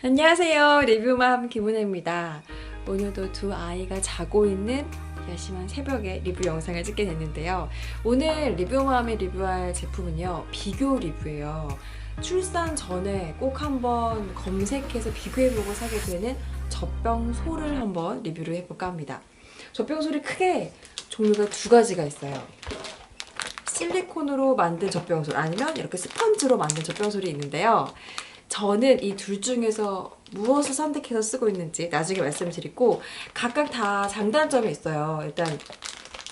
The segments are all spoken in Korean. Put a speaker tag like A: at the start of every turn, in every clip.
A: 안녕하세요. 리뷰맘 김은혜입니다. 오늘도 두 아이가 자고 있는 야심한 새벽에 리뷰 영상을 찍게 됐는데요. 오늘 리뷰맘이 리뷰할 제품은요. 비교 리뷰예요. 출산 전에 꼭 한번 검색해서 비교해보고 사게 되는 젖병소를 한번 리뷰를 해볼까 합니다. 젖병소리 크게 종류가 두 가지가 있어요. 실리콘으로 만든 젖병솔 아니면 이렇게 스펀지로 만든 젖병솔이 있는데요. 저는 이 둘 중에서 무엇을 선택해서 쓰고 있는지 나중에 말씀드리고 각각 다 장단점이 있어요. 일단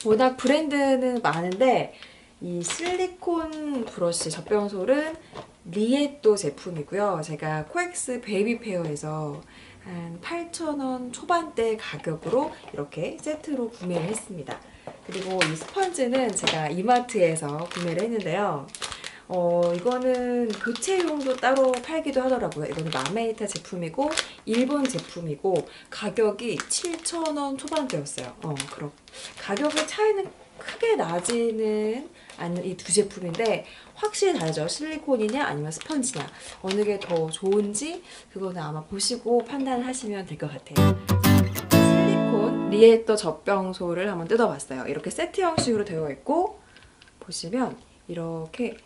A: 워낙 브랜드는 많은데 이 실리콘 브러쉬 젖병솔은 리에또 제품이고요. 제가 코엑스 베이비 페어에서 한 8,000원 초반대 가격으로 이렇게 세트로 구매를 했습니다. 그리고 이 스펀지는 제가 이마트에서 구매를 했는데요. 어, 이거는 교체용도 따로 팔기도 하더라고요. 이거는 마메이타 제품이고, 일본 제품이고, 가격이 7,000원 초반대였어요. 어, 그럼. 가격의 차이는 크게 나지는 않는 이 두 제품인데, 확실히 다르죠. 실리콘이냐, 아니면 스펀지냐. 어느 게 더 좋은지, 그거는 아마 보시고 판단을 하시면 될 것 같아요. 리에또 젖병소를 한번 뜯어봤어요. 이렇게 세트 형식으로 되어 있고, 보시면 이렇게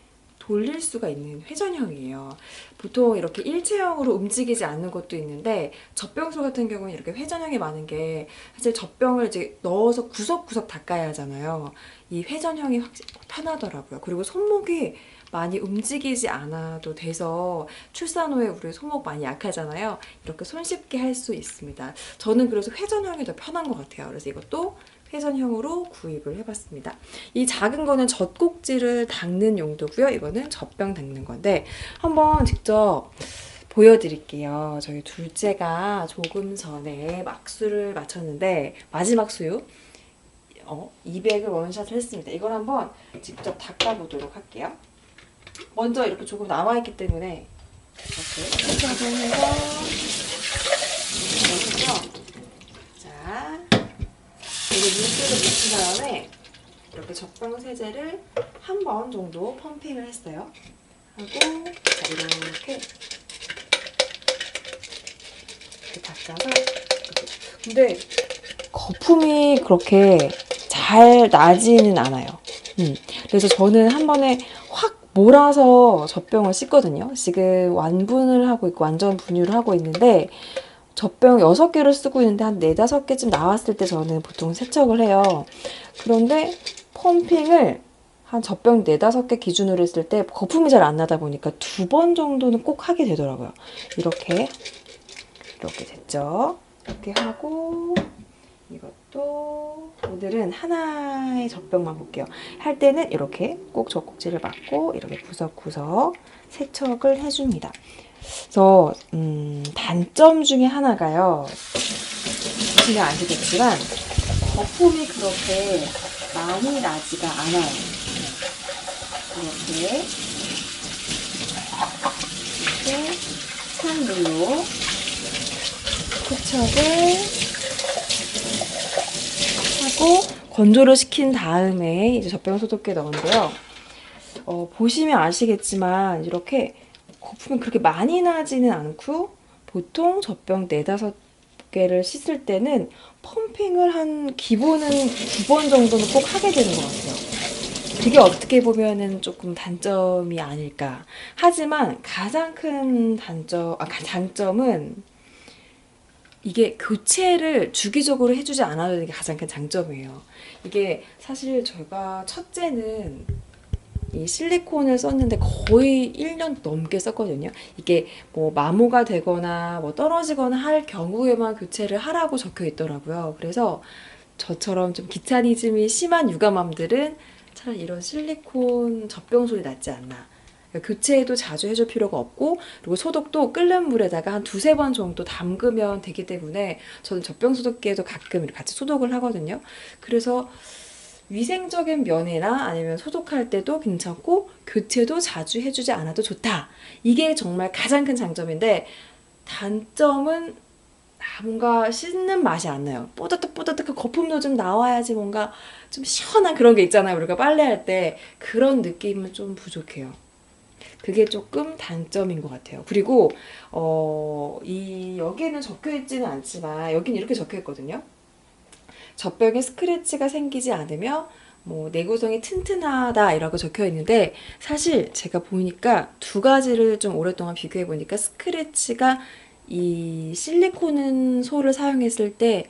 A: 돌릴 수가 있는 회전형이에요. 보통 이렇게 일체형으로 움직이지 않는 것도 있는데 젖병소 같은 경우는 이렇게 회전형이 많은 게 사실 젖병을 이제 넣어서 구석구석 닦아야 하잖아요. 이 회전형이 확실히 편하더라고요. 그리고 손목이 많이 움직이지 않아도 돼서 출산 후에 우리 손목 많이 약하잖아요. 이렇게 손쉽게 할 수 있습니다. 저는 그래서 회전형이 더 편한 것 같아요. 그래서 이것도 회전형으로 구입을 해봤습니다. 이 작은 거는 젖꼭지를 닦는 용도고요. 이거는 젖병 닦는 건데 한번 직접 보여드릴게요. 저희 둘째가 조금 전에 막수를 마쳤는데 마지막 수유 어, 200을 원샷을 했습니다. 이걸 한번 직접 닦아보도록 할게요. 먼저 이렇게 조금 남아있기 때문에 이렇게 해서 넣으시죠. 자, 이게 물기를 묻힌 다음에 이렇게 적방 세제를 한 번 정도 펌핑을 했어요. 하고 자, 이렇게 이렇게 닦아서 근데 거품이 그렇게 잘 나지는 않아요. 음, 그래서 저는 한 번에 확 몰아서 젖병을 씻거든요. 지금 완분을 하고 있고 완전 분유를 하고 있는데 젖병 6개를 쓰고 있는데 한 4, 5개쯤 나왔을 때 저는 보통 세척을 해요. 그런데 펌핑을 한 젖병 4, 5개 기준으로 했을 때 거품이 잘 안 나다 보니까 두 번 정도는 꼭 하게 되더라고요. 이렇게 이렇게 됐죠. 이렇게 하고 이것도 오늘은 하나의 젖병만 볼게요. 할 때는 이렇게 꼭 젖꼭지를 맞고 이렇게 구석구석 세척을 해줍니다. 그래서 음, 단점 중에 하나가요. 보시면 아시겠지만 거품이 그렇게 많이 나지가 않아요. 이렇게 이렇게 찬물로 세척을 하고 건조를 시킨 다음에 이제 젖병 소독기에 넣은데요. 어, 보시면 아시겠지만 이렇게 거품이 그렇게 많이 나지는 않고 보통 젖병 네다섯 개를 씻을 때는 펌핑을 한 기본은 두 번 정도는 꼭 하게 되는 것 같아요. 그게 어떻게 보면은 조금 단점이 아닐까. 하지만 가장 큰 단점, 아, 장점은 이게 교체를 주기적으로 해주지 않아도 되는 게 가장 큰 장점이에요. 이게 사실 저희가 첫째는 이 실리콘을 썼는데 거의 1년 넘게 썼거든요. 이게 뭐 마모가 되거나 뭐 떨어지거나 할 경우에만 교체를 하라고 적혀 있더라고요. 그래서 저처럼 좀 귀차니즘이 심한 육아맘들은 차라리 이런 실리콘 젖병솔이 낫지 않나. 그러니까 교체도 자주 해줄 필요가 없고 그리고 소독도 끓는 물에다가 한 두세 번 정도 담그면 되기 때문에 저는 젖병 소독기에도 가끔 같이 소독을 하거든요. 그래서 위생적인 면이나 아니면 소독할 때도 괜찮고 교체도 자주 해주지 않아도 좋다. 이게 정말 가장 큰 장점인데 단점은 아, 뭔가 씻는 맛이 안 나요. 뽀득뽀득 거품도 좀 나와야지 뭔가 좀 시원한 그런 게 있잖아요. 우리가 빨래할 때 그런 느낌은 좀 부족해요. 그게 조금 단점인 것 같아요. 그리고 어, 이 여기에는 적혀 있지는 않지만 여기는 이렇게 적혀 있거든요. 젖병에 스크래치가 생기지 않으며 뭐 내구성이 튼튼하다 이라고 적혀 있는데 사실 제가 보니까 두 가지를 좀 오랫동안 비교해 보니까 스크래치가 이 실리콘은 소를 사용했을 때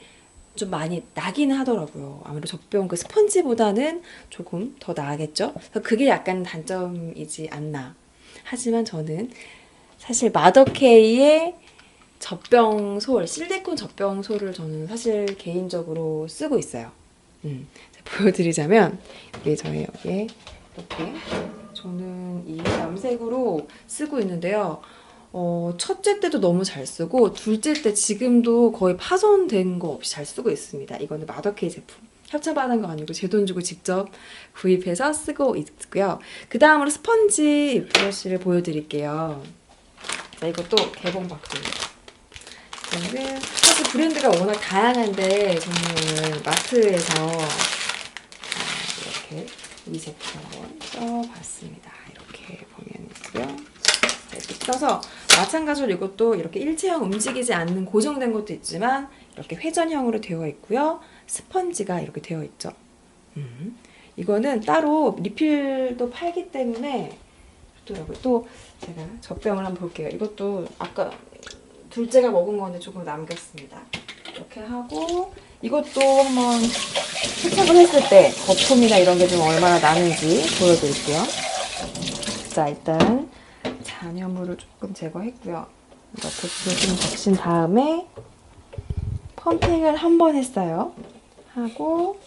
A: 좀 많이 나기는 하더라고요. 아무래도 젖병 그 스펀지보다는 조금 더 나겠죠. 그게 약간 단점이지 않나. 하지만 저는 사실 마더케이의 젖병 솔, 실리콘 젖병 솔을 저는 사실 개인적으로 쓰고 있어요. 음, 자, 보여드리자면 이게 저의 여기에 이렇게 저는 이 남색으로 쓰고 있는데요. 어, 첫째 때도 너무 잘 쓰고 둘째 때 지금도 거의 파손된 거 없이 잘 쓰고 있습니다. 이거는 마더케이 제품. 협찬받은 거 아니고 제 돈 주고 직접 구입해서 쓰고 있고요. 그 다음으로 스펀지 브러쉬를 보여드릴게요. 자, 이것도 개봉 박스입니다. 이거는 사실 브랜드가 워낙 다양한데 저는 오늘 마트에서 어, 이렇게 이 제품 한번 써봤습니다. 이렇게 보면 있고요. 이렇게 써서 마찬가지로 이것도 이렇게 일체형 움직이지 않는 고정된 것도 있지만 이렇게 회전형으로 되어 있고요. 스펀지가 이렇게 되어 있죠. 음. 이거는 따로 리필도 팔기 때문에 좋더라고요. 또 제가 젖병을 한번 볼게요. 이것도 아까 둘째가 먹은 건데 조금 남겼습니다. 이렇게 하고 이것도 한번 세척을 했을 때 거품이나 이런 게 좀 얼마나 나는지 보여드릴게요. 자 일단 잔여물을 조금 제거했고요. 이렇게 좀 적신 다음에 펌핑을 한 번 했어요. 하고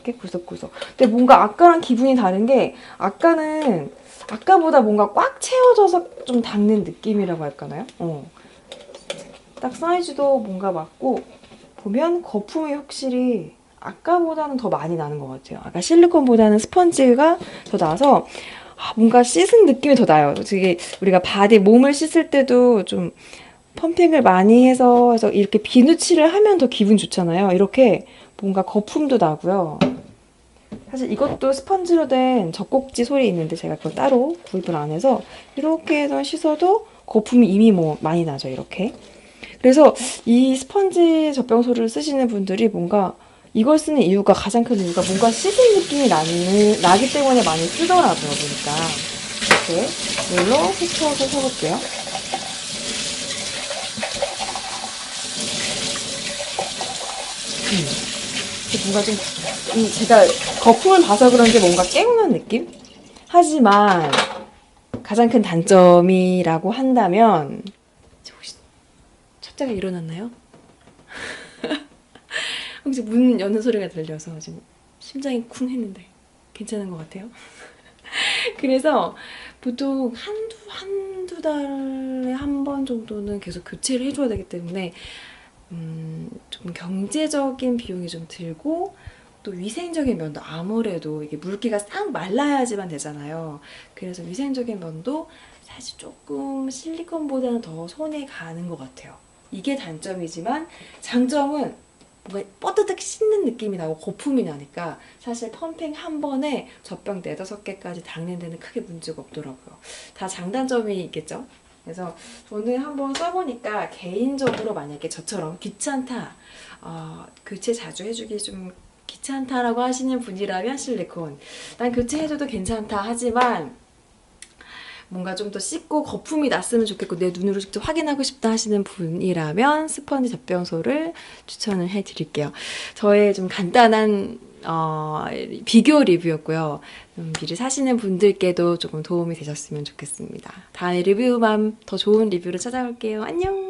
A: 이렇게 구석구석. 근데 뭔가 아까랑 기분이 다른 게 아까는 아까보다 뭔가 꽉 채워져서 좀 닦는 느낌이라고 할까나요? 어. 딱 사이즈도 뭔가 맞고 보면 거품이 확실히 아까보다는 더 많이 나는 것 같아요. 아까 실리콘보다는 스펀지가 더 나서 아, 뭔가 씻은 느낌이 더 나요. 되게 우리가 바디 몸을 씻을 때도 좀 펌핑을 많이 해서, 해서 이렇게 비누칠을 하면 더 기분 좋잖아요. 이렇게 뭔가 거품도 나고요. 사실 이것도 스펀지로 된 젖꼭지 솔이 있는데 제가 그걸 따로 구입을 안 해서 이렇게 해서 씻어도 거품이 이미 뭐 많이 나죠. 이렇게. 그래서 이 스펀지 젖병소를 쓰시는 분들이 뭔가 이걸 쓰는 이유가 가장 큰 이유가 뭔가 씻은 느낌이 나는, 나기 때문에 많이 쓰더라고요, 보니까. 이렇게 물로 세척을 해볼게요. 음. 뭔가 좀, 이 제가 거품을 봐서 그런지 뭔가 깨우는 느낌? 하지만 가장 큰 단점이라고 한다면, 저 혹시 첫째가 일어났나요? 혹시 문 여는 소리가 들려서 지금 심장이 쿵 했는데 괜찮은 것 같아요. 그래서 보통 한두 한두 달에 한 번 정도는 계속 교체를 해줘야 되기 때문에 음, 좀 경제적인 비용이 좀 들고 또 위생적인 면도 아무래도 이게 물기가 싹 말라야지만 되잖아요. 그래서 위생적인 면도 사실 조금 실리콘보다는 더 손에 가는 것 같아요. 이게 단점이지만 장점은 뭔가 뻐드득 씻는 느낌이 나고 거품이 나니까 사실 펌핑 한 번에 젖병 네다섯 개까지 닦는 데는 크게 문제가 없더라고요. 다 장단점이 있겠죠? 그래서 저는 한번 써보니까 개인적으로 만약에 저처럼 귀찮다, 어, 교체 자주 해주기 좀 귀찮다라고 하시는 분이라면 실리콘. 난 교체해줘도 괜찮다 하지만 뭔가 좀 더 씻고 거품이 났으면 좋겠고 내 눈으로 직접 확인하고 싶다 하시는 분이라면 스펀지 젖병소를 추천을 해드릴게요. 저의 좀 간단한 어, 비교 리뷰였고요. 음, 미리 사시는 분들께도 조금 도움이 되셨으면 좋겠습니다. 다음에 리뷰만 더 좋은 리뷰로 찾아올게요. 안녕!